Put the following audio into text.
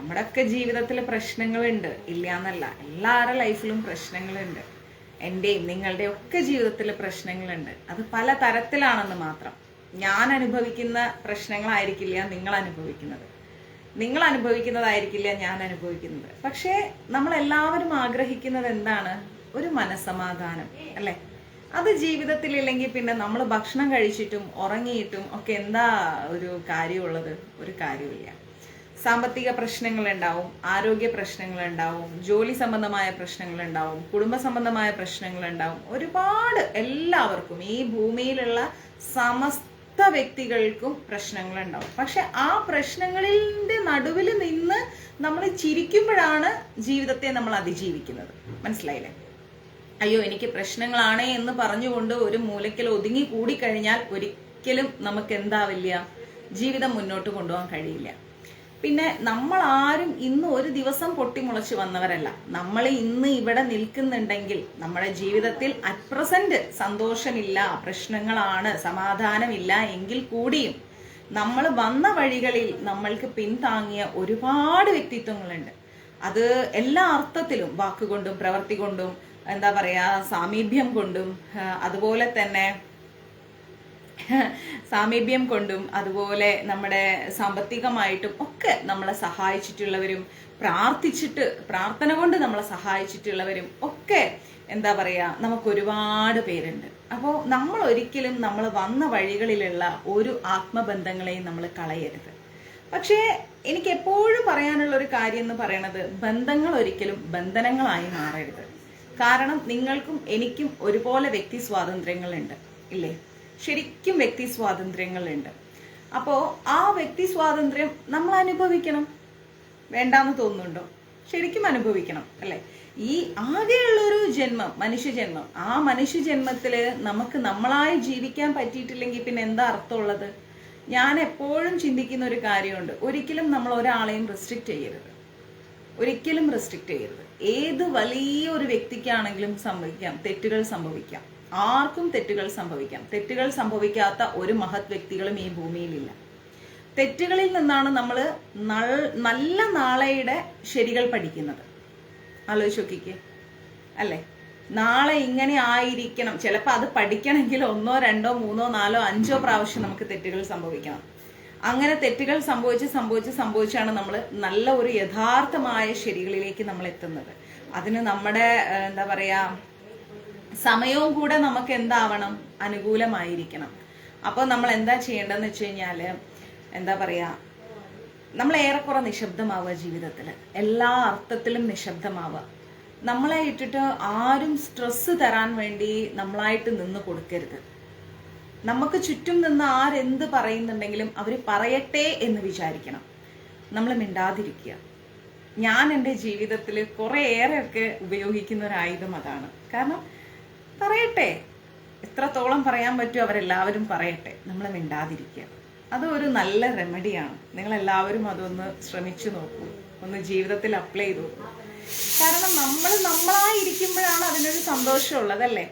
നമ്മുടെയൊക്കെ ജീവിതത്തിൽ പ്രശ്നങ്ങളുണ്ട്. ഇല്ല എന്നല്ല എല്ലാവരുടെ ലൈഫിലും പ്രശ്നങ്ങളുണ്ട്. എന്റെയും നിങ്ങളുടെയും ഒക്കെ ജീവിതത്തിൽ പ്രശ്നങ്ങളുണ്ട്. അത് പല തരത്തിലാണെന്ന് മാത്രം. ഞാൻ അനുഭവിക്കുന്ന പ്രശ്നങ്ങളായിരിക്കില്ല നിങ്ങൾ അനുഭവിക്കുന്നത് നിങ്ങൾ അനുഭവിക്കുന്നതായിരിക്കില്ല ഞാൻ അനുഭവിക്കുന്നത് പക്ഷേ നമ്മൾ എല്ലാവരും ആഗ്രഹിക്കുന്നത് എന്താണ്? ഒരു മനസമാധാനം അല്ലേ? അത് ജീവിതത്തിൽ ഇല്ലെങ്കിൽ പിന്നെ നമ്മൾ ഭക്ഷണം കഴിച്ചിട്ടും ഉറങ്ങിയിട്ടും ഒക്കെ എന്താ ഒരു കാര്യമുള്ളത്? ഒരു കാര്യമില്ല സാമ്പത്തിക പ്രശ്നങ്ങൾ ഉണ്ടാവും ആരോഗ്യ പ്രശ്നങ്ങൾ ഉണ്ടാവും ജോലി സംബന്ധമായ പ്രശ്നങ്ങൾ ഉണ്ടാവും കുടുംബ സംബന്ധമായ പ്രശ്നങ്ങൾ ഉണ്ടാവും ഒരുപാട് എല്ലാവർക്കും ഈ ഭൂമിയിലുള്ള സമസ്ത വ്യക്തികൾക്കും പ്രശ്നങ്ങൾ ഉണ്ടാവും പക്ഷെ ആ പ്രശ്നങ്ങളിന്റെ നടുവിൽ നിന്ന് നമ്മൾ ചിരിക്കുമ്പോഴാണ് ജീവിതത്തെ നമ്മൾ അതിജീവിക്കുന്നത്. മനസ്സിലായില്ലേ? അയ്യോ എനിക്ക് പ്രശ്നങ്ങളാണേ എന്ന് പറഞ്ഞുകൊണ്ട് ഒരു മൂലയ്ക്കൽ ഒതുങ്ങി കൂടിക്കഴിഞ്ഞാൽ ഒരിക്കലും നമുക്ക് എന്താവില്ല ജീവിതം മുന്നോട്ട് കൊണ്ടുപോകാൻ കഴിയില്ല. പിന്നെ നമ്മൾ ആരും ഇന്ന് ഒരു ദിവസം പൊട്ടിമുളച്ച് വന്നവരല്ല. നമ്മൾ ഇന്ന് ഇവിടെ നിൽക്കുന്നുണ്ടെങ്കിൽ നമ്മുടെ ജീവിതത്തിൽ അറ്റ് പ്രസന്റ് സന്തോഷമില്ല പ്രശ്നങ്ങളാണ് സമാധാനമില്ല എങ്കിൽ കൂടിയും നമ്മൾ വന്ന വഴികളിൽ നമ്മൾക്ക് പിന്താങ്ങിയ ഒരുപാട് വ്യക്തിത്വങ്ങളുണ്ട്. അത് എല്ലാ അർത്ഥത്തിലും വാക്കുകൊണ്ടും പ്രവൃത്തി കൊണ്ടും എന്താ പറയാ സാമീപ്യം കൊണ്ടും അതുപോലെ തന്നെ സാമീപ്യം കൊണ്ടും അതുപോലെ നമ്മുടെ സാമ്പത്തികമായിട്ടും ഒക്കെ നമ്മളെ സഹായിച്ചിട്ടുള്ളവരും പ്രാർത്ഥിച്ചിട്ട് പ്രാർത്ഥന കൊണ്ട് നമ്മളെ സഹായിച്ചിട്ടുള്ളവരും ഒക്കെ എന്താ പറയാ നമുക്ക് ഒരുപാട് പേരുണ്ട്. അപ്പോൾ നമ്മൾ ഒരിക്കലും നമ്മൾ വന്ന വഴികളിലുള്ള ഒരു ആത്മബന്ധങ്ങളെയും നമ്മൾ കളയരുത്. പക്ഷേ എനിക്ക് എപ്പോഴും പറയാനുള്ള ഒരു കാര്യം എന്ന് പറയണത് ബന്ധങ്ങൾ ഒരിക്കലും ബന്ധനങ്ങളായി മാറരുത്. കാരണം നിങ്ങൾക്കും എനിക്കും ഒരുപോലെ വ്യക്തി സ്വാതന്ത്ര്യങ്ങളുണ്ട്. ഇല്ലേ? ശരിക്കും വ്യക്തി സ്വാതന്ത്ര്യങ്ങളുണ്ട്. അപ്പോൾ ആ വ്യക്തി സ്വാതന്ത്ര്യം നമ്മൾ അനുഭവിക്കണം. വേണ്ടാന്ന് തോന്നുന്നുണ്ടോ? ശരിക്കും അനുഭവിക്കണം അല്ലെ? ഈ ആകെയുള്ളൊരു ജന്മം മനുഷ്യജന്മം ആ മനുഷ്യജന്മത്തിൽ നമുക്ക് നമ്മളായി ജീവിക്കാൻ പറ്റിയിട്ടില്ലെങ്കിൽ പിന്നെ എന്താ അർത്ഥമുള്ളത്? ഞാൻ എപ്പോഴും ചിന്തിക്കുന്ന ഒരു കാര്യമുണ്ട്. ഒരിക്കലും നമ്മൾ ഒരാളെയും റെസ്ട്രിക്റ്റ് ചെയ്യരുത്. ഒരിക്കലും റെസ്ട്രിക്റ്റ് ചെയ്യരുത്. ഏത് വലിയ ഒരു വ്യക്തിക്കാണെങ്കിലും സംഭവിക്കാം തെറ്റുകൾ സംഭവിക്കാം. ആർക്കും തെറ്റുകൾ സംഭവിക്കാം. തെറ്റുകൾ സംഭവിക്കാത്ത ഒരു മഹത് വ്യക്തികളും ഈ ഭൂമിയിലില്ല. തെറ്റുകളിൽ നിന്നാണ് നമ്മൾ നല്ല നാളെയുടെ ശരികൾ പഠിക്കുന്നത്. ആലോചിച്ച് നോക്കിക്കേ. അല്ലേ? നാളെ ഇങ്ങനെ ആയിരിക്കണം. ചിലപ്പോൾ അത് പഠിക്കണമെങ്കിൽ ഒന്നോ രണ്ടോ മൂന്നോ നാലോ അഞ്ചോ പ്രാവശ്യം നമുക്ക് തെറ്റുകൾ സംഭവിക്കണം. അങ്ങനെ തെറ്റുകൾ സംഭവിച്ച് സംഭവിച്ച് സംഭവിച്ചാണ് നമ്മൾ നല്ല ഒരു യഥാർത്ഥമായ ശരികളിലേക്ക് നമ്മൾ എത്തുന്നത് അതിന് നമ്മുടെ എന്താ പറയാ സമയവും കൂടെ നമുക്ക് എന്താവണം? അനുകൂലമായിരിക്കണം. അപ്പോൾ നമ്മൾ എന്താ ചെയ്യേണ്ടതെന്ന് വെച്ച് കഴിഞ്ഞാൽ എന്താ പറയുക നമ്മൾ ഏറെക്കുറെ നിശബ്ദമാവുക ജീവിതത്തിൽ എല്ലാ അർത്ഥത്തിലും നിശബ്ദമാവുക. നമ്മളെ ഇട്ടിട്ട് ആരും സ്ട്രെസ് തരാൻ വേണ്ടി നമ്മളായിട്ട് നിന്ന് കൊടുക്കരുത്. നമുക്ക് ചുറ്റും നിന്ന് ആരെന്ത് പറയുന്നുണ്ടെങ്കിലും അവർ പറയട്ടെ എന്ന് വിചാരിക്കണം. നമ്മൾ മിണ്ടാതിരിക്കുക. ഞാൻ എന്റെ ജീവിതത്തിൽ കുറേയേറെയൊക്കെ ഉപയോഗിക്കുന്ന ഒരു ആയുധം അതാണ്. കാരണം പറയട്ടെ. എത്രത്തോളം പറയാൻ പറ്റുമോ അവരെല്ലാവരും പറയട്ടെ. നമ്മൾ മിണ്ടാതിരിക്കുക. ഒരു നല്ല റെമഡിയാണ് നിങ്ങളെല്ലാവരും അതൊന്ന് ശ്രമിച്ചു നോക്കൂ. ഒന്ന് ജീവിതത്തിൽ അപ്ലൈ ചെയ്തു കാരണം നമ്മൾ നമ്മളായിരിക്കുമ്പോഴാണ് അതിനൊരു സന്തോഷമുള്ളത് അല്ലേ